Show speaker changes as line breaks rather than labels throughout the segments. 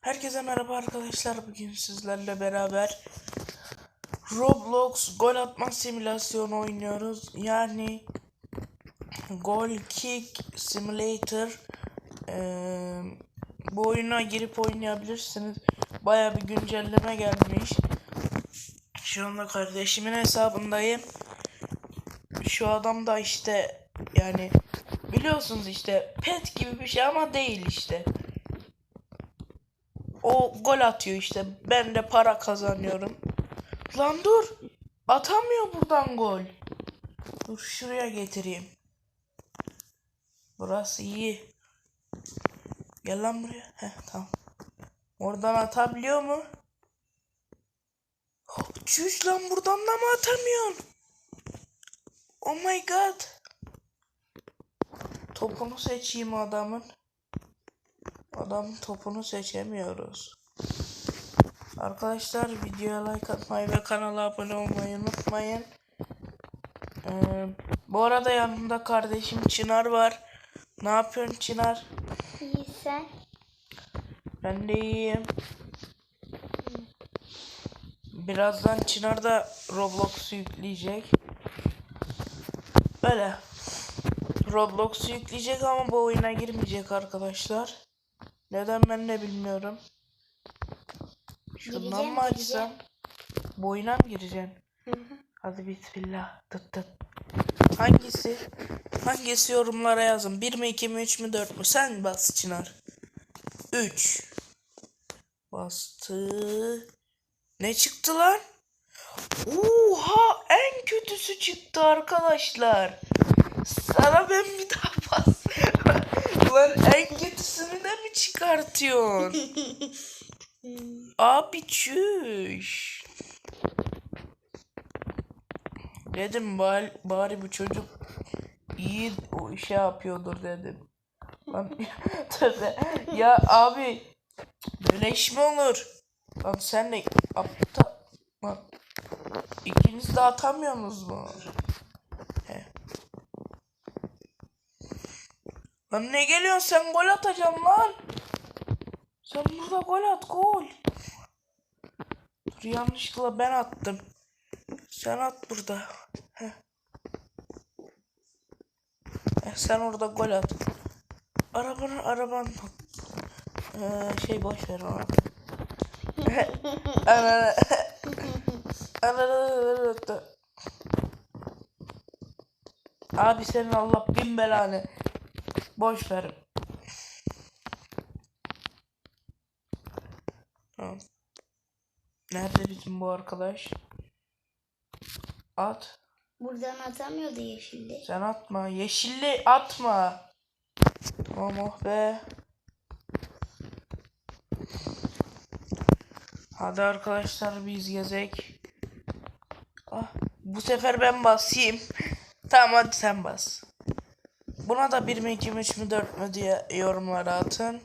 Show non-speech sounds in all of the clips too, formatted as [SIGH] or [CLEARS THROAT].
Herkese merhaba arkadaşlar. Bugün sizlerle beraber Roblox gol atma simülasyonu oynuyoruz. Yani Goal Kick Simulator. Ee, bu oyuna girip oynayabilirsiniz. Baya bir güncelleme gelmiş. Şu anda kardeşimin hesabındayım. Şu adam da işte yani biliyorsunuz işte pet gibi bir şey ama değil işte. O gol atıyor işte. Ben de para kazanıyorum. Lan dur. Atamıyor buradan gol. Dur şuraya getireyim. Burası iyi. Gel lan buraya. Heh tamam. Oradan atabiliyor mu? Çüş lan buradan da mı atamıyorsun? Oh my god. Topunu seçeyim adamın. Adamın topunu seçemiyoruz. Arkadaşlar videoya like atmayı ve kanala abone olmayı unutmayın. Ee, bu arada yanımda kardeşim Çınar var. Ne yapıyorsun Çınar?
İyi sen.
Ben de iyiyim. Birazdan Çınar da Roblox yükleyecek. Böyle. Roblox yükleyecek ama bu oyuna girmeyecek arkadaşlar. Neden ben de bilmiyorum. Şundan
Gireceğim,
mı açsam?
gireceğim.
Bu oyuna mı gireceksin? Hadi bismillah. Tıt tıt. Hangisi? Hangisi yorumlara yazın. 1 mi 2 mi 3 mü 4 mü? Sen bas Çınar. 3. Bastı. Ne çıktı lan? Oha en kötüsü çıktı arkadaşlar. Sana ben bir daha. Lan en kötüsünü de mi çıkartıyorsun? [LAUGHS] Abi çüş. Dedim bari, bari bu çocuk iyi o şey yapıyordur dedim. Lan [LAUGHS] tövbe. Ya abi mi olur? Lan sen de aptal. Lan ikiniz de atamıyorsunuz mu? Lan ne geliyorsun sen gol atacaksın lan. Sen burada gol at gol. Dur yanlışlıkla ben attım. Sen at burada. Heh. Sen orada gol at. Arabanın araban ee, şey boş ver ona. [LAUGHS] Abi senin Allah bin belanı. Boş ver. Tamam. Nerede bizim bu arkadaş? At.
Buradan atamıyordu yeşilli.
Sen atma. Yeşilli atma. Tamam oh be. Hadi arkadaşlar biz gezek. Ah, bu sefer ben basayım. [LAUGHS] tamam hadi sen bas. Buna da 1 mi 2 mi 3 mü 4 mü diye yorumlara atın.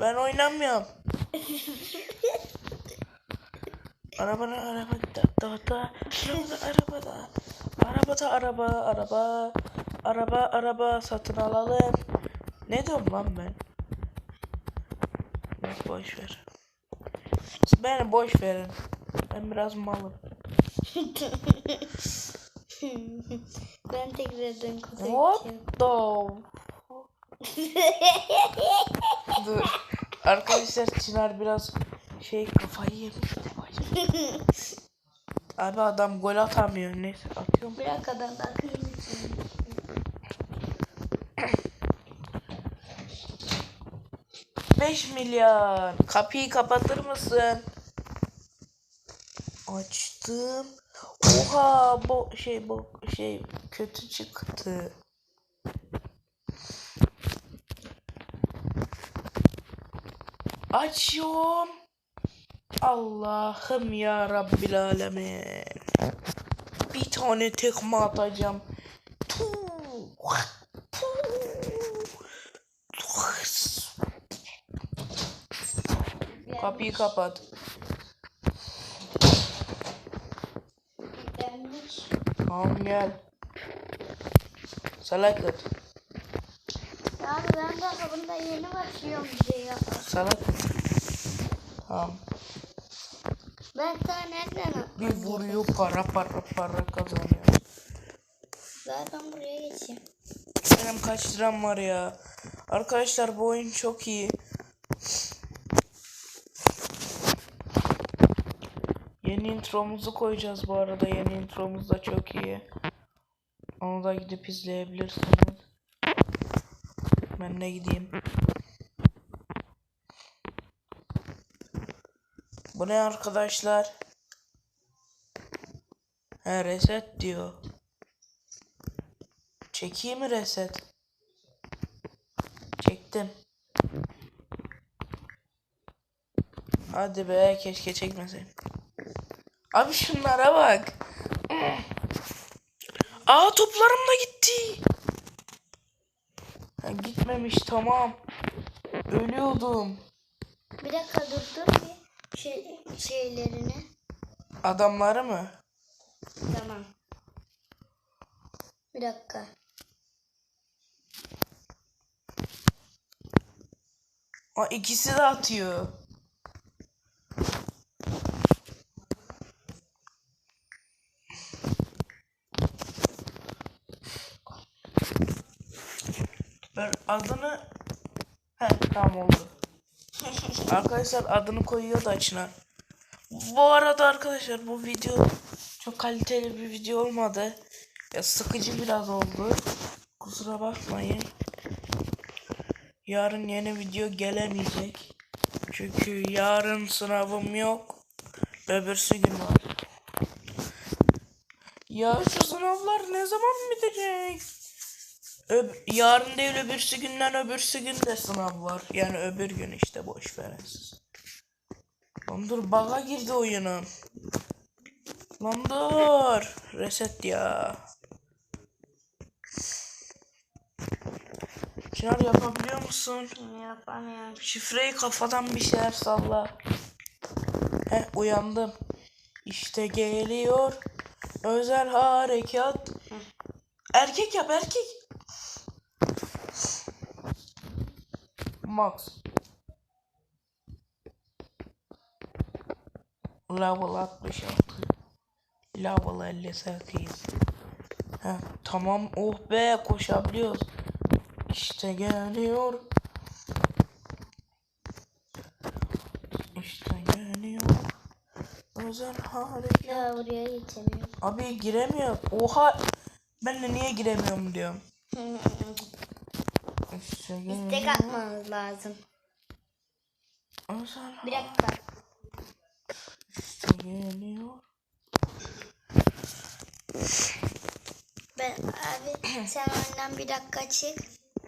Ben oynamıyorum. Arabada arabada da da arabada arabada arabada araba araba araba araba satın alalım. Ne diyorum lan ben? Boş ver. Siz Beni boş verin. Ben biraz malım. [LAUGHS]
ben tekrardan kutu
What the Dur. Arkadaşlar Çınar biraz şey kafayı yemiş de başım. [LAUGHS] Abi adam gol atamıyor. Neyse atıyorum.
Bırak adam da kırmızı.
Beş milyar. Kapıyı kapatır mısın? Açtım. Oha bu şey bu şey kötü çıktı. Açıyorum. Allah'ım ya Rabbil Alemin. Bir tane tekme atacağım. Tuh. Kapıyı kapat. Gidendik. Tamam gel. Salak at.
Ya ben daha bunda yeni başlıyorum diye şey ya.
Salak at. Tamam.
Ben sana nereden?
Bir vuruyor para para para kazanıyor.
Zaten buraya geçeyim.
Benim kaç liram var ya. Arkadaşlar bu oyun çok iyi. Yeni intromuzu koyacağız bu arada. Yeni intromuz da çok iyi. Onu da gidip izleyebilirsiniz. Ben de gideyim. Bu ne arkadaşlar? He reset diyor. Çekeyim mi reset? Çektim. Hadi be keşke çekmeseydim. Abi şunlara bak. Aa toplarım da gitti. Ha, gitmemiş tamam. Ölüyordum.
Bir dakika dur dur bir şey, şeylerini.
Adamları mı?
Tamam. Bir dakika.
Aa ikisi de atıyor. Ben adını Heh tamam oldu. [LAUGHS] Arkadaşlar adını koyuyor da Çınar. Bu arada arkadaşlar bu video çok kaliteli bir video olmadı. Ya sıkıcı biraz oldu. Kusura bakmayın. Yarın yeni video gelemeyecek. Çünkü yarın sınavım yok. Öbürsü gün var. Ya şu sınavlar ne zaman bitecek? Öb- yarın değil öbürsü günden öbürsü gün de sınav var. Yani öbür gün işte boş verin siz. Lan dur baga girdi oyunum. Lan dur. Reset ya. Çınar yapabiliyor musun?
Yapamıyorum.
Şifreyi kafadan bir şeyler salla. Heh uyandım. İşte geliyor. Özel harekat. Erkek yap erkek. Max. Level 66. Level 58. Heh, tamam oh be koşabiliyoruz. İşte geliyor. İşte geliyor. Özel harekat.
Ya buraya geçemiyorum.
Abi giremiyor. Oha. Ben de niye giremiyorum diyorum. İşte
Tek
geliyor.
atmanız lazım.
Özel
Bir dakika.
işte geliyor.
Ben abi [CLEARS THROAT] sen önden bir dakika çık.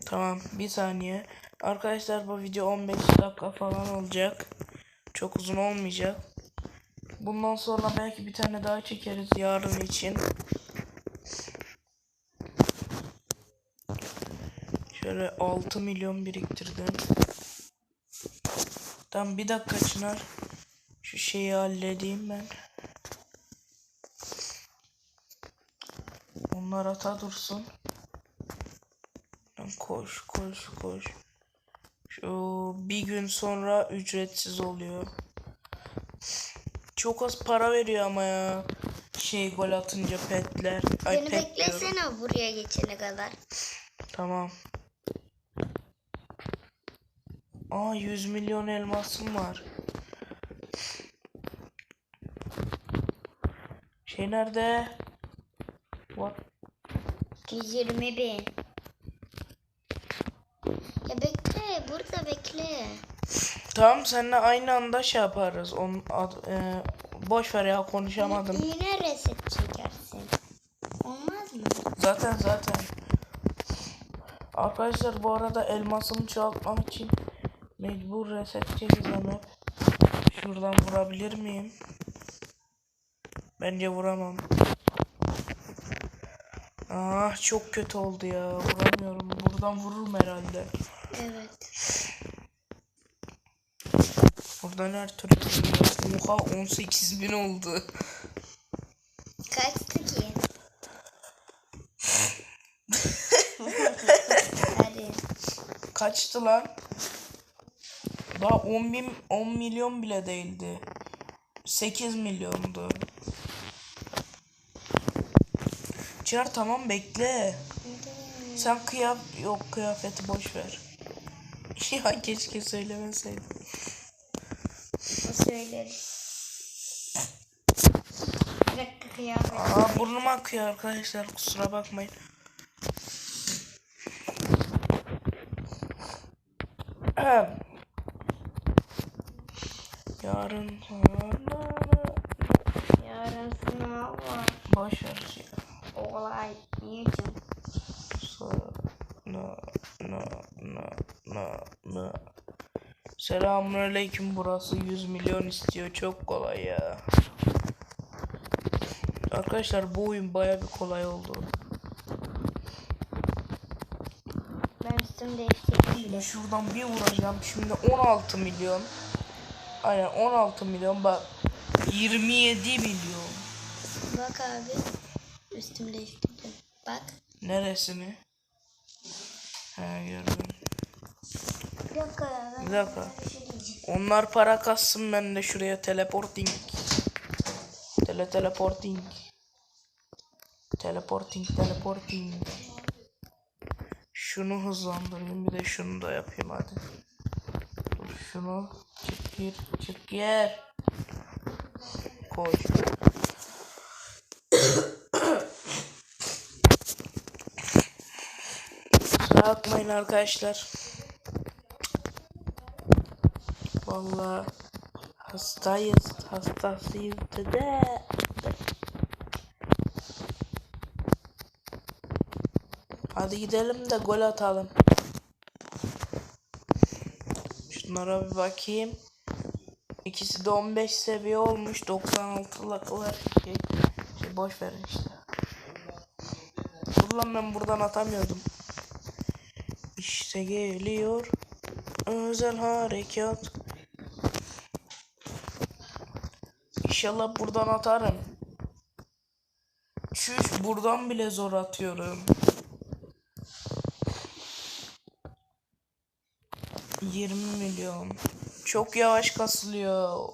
Tamam bir saniye. Arkadaşlar bu video 15 dakika falan olacak. Çok uzun olmayacak. Bundan sonra belki bir tane daha çekeriz yarın için. Şöyle 6 milyon biriktirdim. Tamam bir dakika Çınar. Şu şeyi halledeyim ben. Onlar ata dursun. Lan Koş koş koş. Şu bir gün sonra ücretsiz oluyor. Çok az para veriyor ama ya. Şey gol atınca petler. Ay
Beni
pet diyorum.
beklesene buraya geçene kadar.
Tamam. Aa 100 milyon elmasım var. Şey nerede? What?
120 bin. Ya bekle burada bekle.
Tamam seninle aynı anda şey yaparız. On, ad, e, boş ver ya konuşamadım.
Yine reset çekersin. Olmaz mı?
Zaten zaten. Arkadaşlar bu arada elmasımı çoğaltmam için Mecbur reset cihazını. Şuradan vurabilir miyim? Bence vuramam. Ah çok kötü oldu ya. Vuramıyorum. Buradan vururum herhalde.
Evet.
Buradan her türlü Oha 18 bin oldu.
Kaçtı ki? [LAUGHS]
Kaçtı lan? Daha 10 bin, 10 milyon bile değildi. 8 milyondu. Çınar tamam bekle. Sen kıyaf yok kıyafeti boş ver. [LAUGHS] ya keşke söylemeseydim.
Söyleriz. Dakika kıyafet.
Aa burnum akıyor arkadaşlar kusura bakmayın. Ahem. Yarın
Yarın sınav var.
boş ver ya.
Olay.
So- No, no, no, no, no. Selamünaleyküm burası 100 milyon istiyor çok kolay ya. Arkadaşlar bu oyun baya bir kolay oldu.
Ben üstümü değiştirdim bile.
Şuradan bir vuracağım şimdi 16 milyon. Aynen 16 milyon bak 27 milyon.
Bak abi. Üstümü değiştirdim. Bak.
Neresini? He gördüm.
Bir dakika ya.
Bir dakika.
şey.
Onlar para kassın ben de şuraya teleporting. Tele teleporting. Teleporting teleporting. Şunu hızlandırayım bir de şunu da yapayım hadi. Dur şunu gir çık. Koy. Kusura bakmayın arkadaşlar. Vallahi hastayız, hastasıyız dede. Hadi gidelim de gol atalım. Şunlara bir bakayım. İkisi de 15 seviye olmuş. 96'lıklar şey, şey boş verin işte. Dur lan ben buradan atamıyordum. İşte geliyor. Özel harekat. İnşallah buradan atarım. Çüş buradan bile zor atıyorum. 20 milyon. Çok yavaş kasılıyor.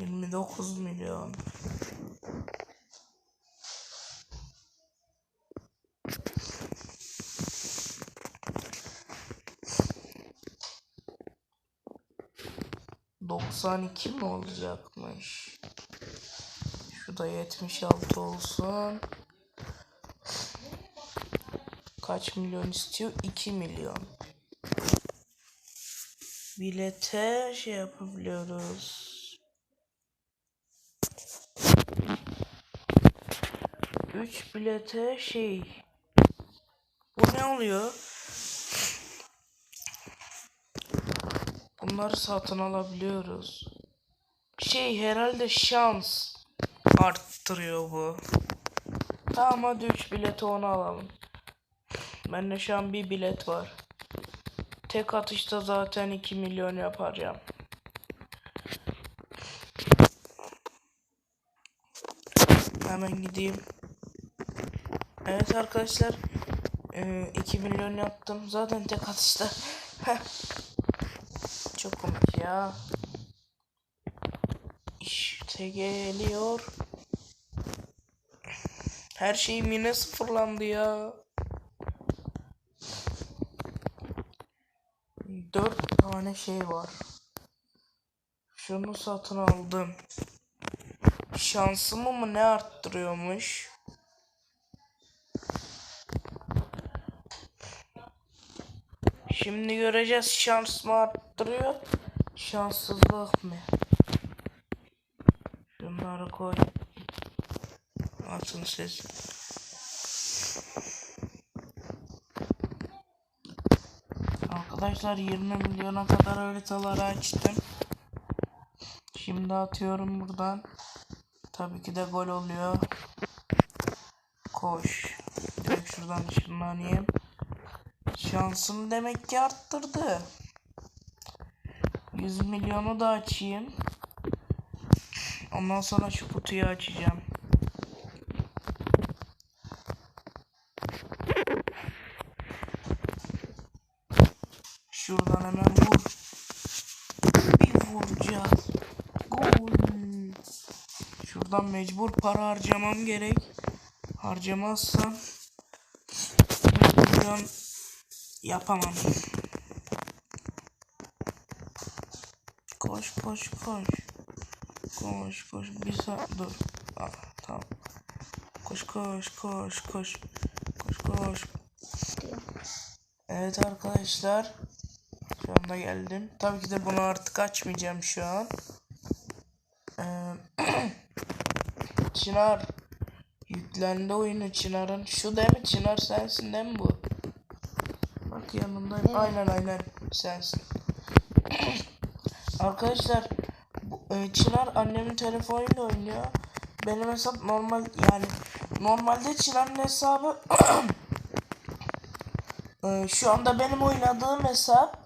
Yirmi dokuz milyon. Doksan iki mi olacakmış? Da 76 olsun. Kaç milyon istiyor? 2 milyon. Bilete şey yapabiliyoruz. 3 bilete şey. Bu ne oluyor? Bunları satın alabiliyoruz. Şey herhalde şans arttırıyor bu. Tamam hadi 3 bileti onu alalım. Bende şu an bir bilet var. Tek atışta zaten 2 milyon yapacağım. Hemen gideyim. Evet arkadaşlar. 2 milyon yaptım. Zaten tek atışta. Çok komik ya. İşte geliyor. Her şeyim yine sıfırlandı ya. Dört tane şey var. Şunu satın aldım. Şansımı mı ne arttırıyormuş? Şimdi göreceğiz şans mı arttırıyor? Şanssızlık mı? Şunları koy. Atın siz. Arkadaşlar 20 milyona kadar haritaları açtım. Şimdi atıyorum buradan. Tabii ki de gol oluyor. Koş. Direkt şuradan ışınlanayım. Şansım demek ki arttırdı. 100 milyonu da açayım. Ondan sonra şu kutuyu açacağım. Şuradan hemen vur. Bir vuracağız. Gol. Şuradan mecbur para harcamam gerek. Harcamazsam buradan yapamam. Koş koş koş. Koş koş bir saat dur. Ah, tamam. Koş koş koş koş. Koş koş. Evet arkadaşlar. Şu anda geldim. Tabii ki de bunu artık açmayacağım şu an. Ee, [CLEARS THROAT] Çınar. Yüklendi oyunu Çınar'ın. Şu değil mi? Çınar sensin değil mi bu? Bak yanındayım. Aynen aynen sensin. [CLEARS THROAT] Arkadaşlar bu, e, Çınar annemin telefonuyla oynuyor. Benim hesap normal yani normalde Çınar'ın hesabı [CLEARS THROAT] e, şu anda benim oynadığım hesap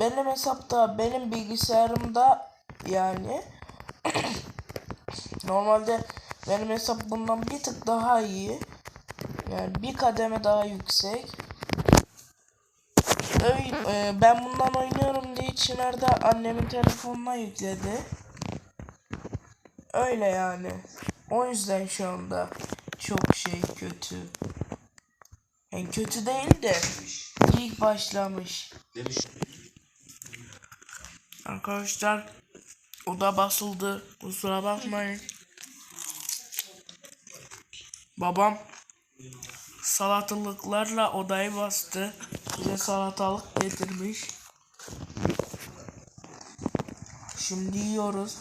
benim hesapta benim bilgisayarımda yani [CLEARS THROAT] normalde benim hesap bundan bir tık daha iyi. Yani bir kademe daha yüksek. E, ben bundan oynuyorum diye Çınar annemin telefonuna yükledi. Öyle yani. O yüzden şu anda çok şey kötü. Yani kötü değil de ilk başlamış. Arkadaşlar oda basıldı. Kusura bakmayın. Babam salatalıklarla odayı bastı. Bize salatalık getirmiş. Şimdi yiyoruz.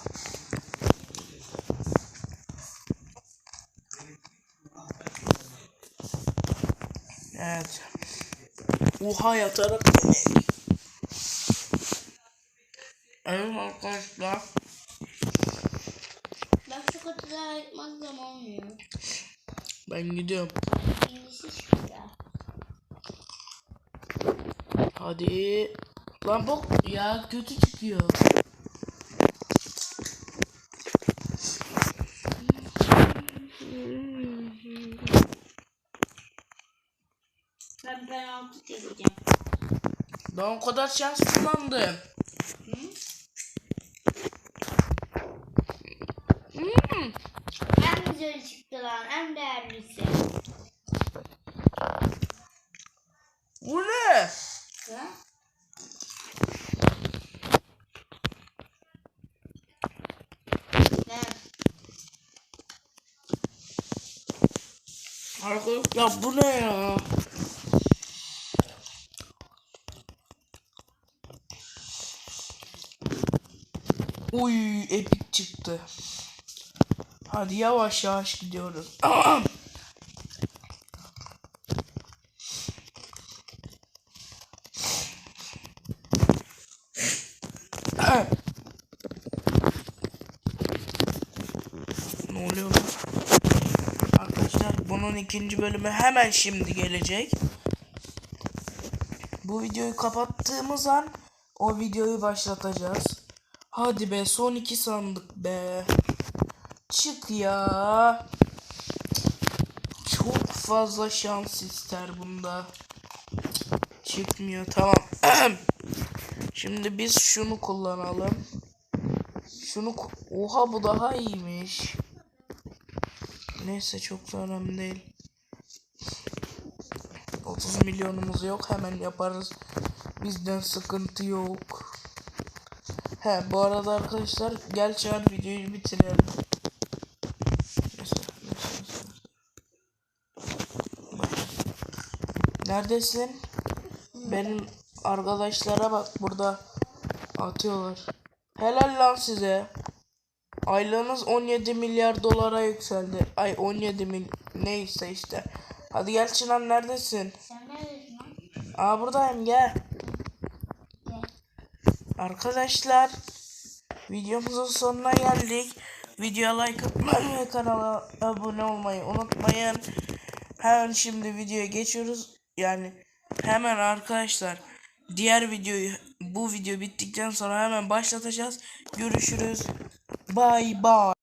Evet. Oha yatarak yemek. Evet arkadaşlar.
Bak şu kutuda ayıtmazsam olmuyor.
Ben gidiyorum.
İngilizce.
Hadi. Lan bak ya kötü çıkıyor.
Ben penaltı çekeceğim.
Ben o kadar şans kullandım.
En güzel çıktı lan. En değerlisi.
Bu ne?
Ha? Ne?
Arkadaşlar bu ne ya? Uy epik çıktı. Hadi yavaş yavaş gidiyoruz. [CLEARS THROAT] ne oluyor? Arkadaşlar bunun ikinci bölümü hemen şimdi gelecek. Bu videoyu kapattığımız an o videoyu başlatacağız. Hadi be son iki sandık be. Çık ya. Çok fazla şans ister bunda. Çıkmıyor tamam. [CLEARS THROAT] Şimdi biz şunu kullanalım. Şunu oha bu daha iyiymiş. Neyse çok da önemli değil. 30 milyonumuz yok hemen yaparız. Bizden sıkıntı yok. He bu arada arkadaşlar gel çağır videoyu bitirelim. Neyse, neyse, neyse. Bak. Neredesin? Benim arkadaşlara bak burada atıyorlar. Helal lan size. Aylığınız 17 milyar dolara yükseldi. Ay 17 mil neyse işte. Hadi gel Çınar neredesin?
Sen neredesin lan?
Aa buradayım gel.
Gel.
Arkadaşlar videomuzun sonuna geldik. Videoya like atmayı ve kanala abone olmayı unutmayın. Hemen şimdi videoya geçiyoruz. Yani hemen arkadaşlar diğer videoyu bu video bittikten sonra hemen başlatacağız. Görüşürüz. Bye bye.